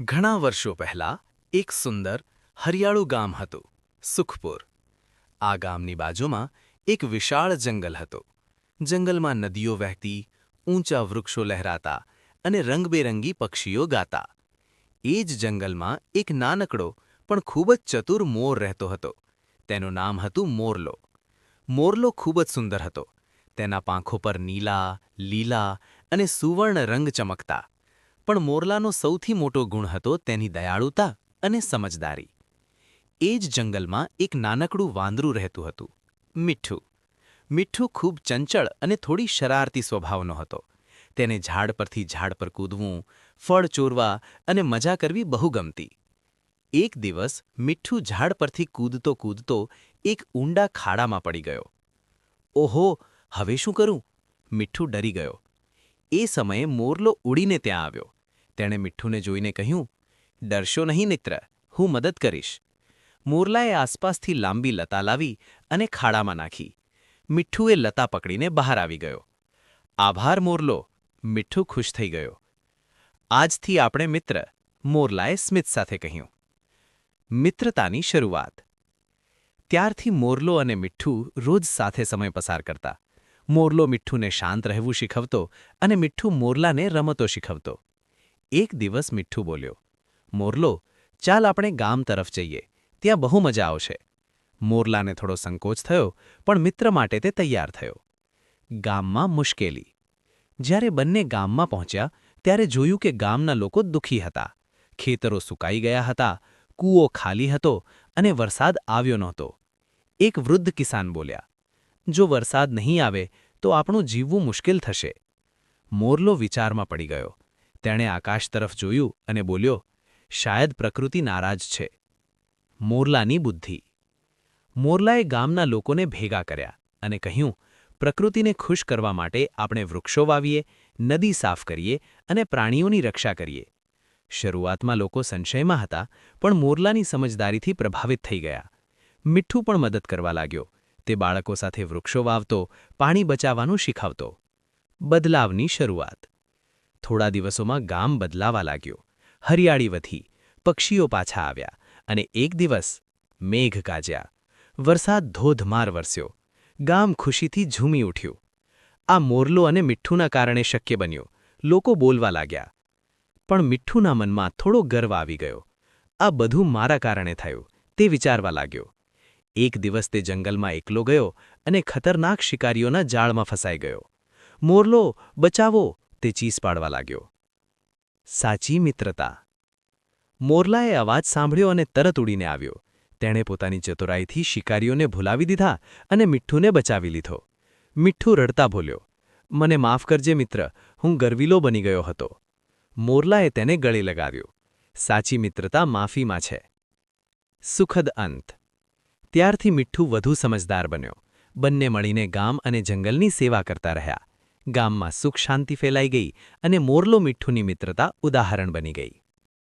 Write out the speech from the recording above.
ઘણા વર્ષો પહેલા એક સુંદર, હરિયાળું ગામ હતું, સુખપુર. આ ગામની બાજુમાં એક વિશાળ જંગલ હતો. જંગલમાં નદીઓ વહેતી, ઊંચા વૃક્ષો લહેરાતા અને રંગબેરંગી પક્ષીઓ ગાતા. એ જ જંગલમાં એક નાનકડો પણ ખૂબ જ ચતુર મોર રહેતો હતો. તેનું નામ હતું મોરલો. મોરલો ખૂબ જ સુંદર હતો. તેના પાંખો પર નીલા, લીલા અને સુવર્ણ રંગ ચમકતા. પણ મોરલાનો સૌથી મોટો ગુણ હતો તેની દયાળુતા અને સમજદારી. એ જ જંગલમાં એક નાનકડું વાંદરું રહેતું હતું, મીઠું. મીઠું ખૂબ ચંચળ અને થોડી શરારતી સ્વભાવનો હતો. તેને ઝાડ પરથી ઝાડ પર કૂદવું, ફળ ચોરવા અને મજા કરવી બહુ ગમતી. એક દિવસ મીઠું ઝાડ પરથી કૂદતો કૂદતો એક ઊંડા ખાડામાં પડી ગયો. ઓહો, હવે શું કરું? મીઠું ડરી ગયો. એ સમયે મોરલો ઉડીને ત્યાં આવ્યો. તેણે મીઠુને જોઈને કહ્યું, ડરશો નહીં મિત્ર, હું મદદ કરીશ. મોરલાએ આસપાસથી લાંબી લતા લાવી અને ખાડામાં નાખી. મીઠુએ લતા પકડીને બહાર આવી ગયો. આભાર મોરલો, મીઠું ખુશ થઈ ગયો. આજથી આપણે મિત્ર, મોરલાએ સ્મિત સાથે કહ્યું. મિત્રતાની શરૂઆત. ત્યારથી મોરલો અને મીઠું રોજ સાથે સમય પસાર કરતા. મોરલો મીઠુને શાંત રહેવું શીખવતો અને મીઠું મોરલાને રમતો શીખવતો. એક દિવસ મીઠું બોલ્યો, મોરલો, ચાલ આપણે ગામ તરફ જઈએ, ત્યાં બહુ મજા આવશે. મોરલાને થોડો સંકોચ થયો, પણ મિત્ર માટે તે તૈયાર થયો. ગામમાં મુશ્કેલી. જ્યારે બંને ગામમાં પહોંચ્યા, ત્યારે જોયું કે ગામના લોકો દુઃખી હતા. ખેતરો સુકાઈ ગયા હતા, કૂવો ખાલી હતો અને વરસાદ આવ્યો નહોતો. એક વૃદ્ધ કિસાન બોલ્યા, જો વરસાદ નહીં આવે, તો આપણું જીવવું મુશ્કેલ થશે. મોરલો વિચારમાં પડી ગયો તેણે આકાશ તરફ જોયું અને બોલ્યો, શાયદ પ્રકૃતિ નારાજ છે. મોરલાની બુદ્ધિ. મોરલાએ ગામના લોકોને ભેગા કર્યા અને કહ્યું, પ્રકૃતિને ખુશ કરવા માટે આપણે વૃક્ષો વાવીએ, નદી સાફ કરીએ અને પ્રાણીઓની રક્ષા કરીએ. શરૂઆતમાં લોકો સંશયમાં હતા, પણ મોરલાની સમજદારીથી પ્રભાવિત થઈ ગયા. મીઠું પણ મદદ કરવા લાગ્યો. તે બાળકો સાથે વૃક્ષો વાવતો, પાણી બચાવવાનું શીખવતો. બદલાવની શરૂઆત. થોડા દિવસોમાં ગામ બદલાવા લાગ્યો. હરિયાળી વધી, પક્ષીઓ પાછા આવ્યા અને એક દિવસ મેઘ કાજ્યા વરસાદ ધોધમાર વરસ્યો. ગામ ખુશીથી ઝૂમી ઉઠ્યું. આ મોરલો અને મીઠ્ઠુના કારણે શક્ય બન્યું. લોકો બોલવા લાગ્યા. પણ મીઠ્ઠુના મનમાં થોડો ગર્વ આવી ગયો. આ બધું મારા કારણે થયું, તે વિચારવા લાગ્યો. એક દિવસ તે જંગલમાં એકલો ગયો અને ખતરનાક શિકારીઓના જાળમાં ફસાઈ ગયો. મોરલો, બચાવો! તે ચીસ પાડવા લાગ્યો. સાચી મિત્રતા. મોરલાએ અવાજ સાંભળ્યો અને તરત ઉડીને આવ્યો. તેણે પોતાની ચતુરાઈથી શિકારીઓને ભૂલાવી દીધા અને મીઠ્ઠુને બચાવી લીધો. મીઠ્ઠું રડતા બોલ્યો, મને માફ કરજે મિત્ર, હું ગરવીલો બની ગયો હતો. મોરલાએ તેને ગળે લગાવ્યો. સાચી મિત્રતા માફીમાં છે. સુખદ અંત. ત્યારથી મીઠ્ઠું વધુ સમજદાર બન્યો. બંને મળીને ગામ અને જંગલની સેવા કરતા રહ્યા. ગામમાં સુખ શાંતિ ફેલાઈ ગઈ અને મોરલો મીઠુની મિત્રતા ઉદાહરણ બની ગઈ.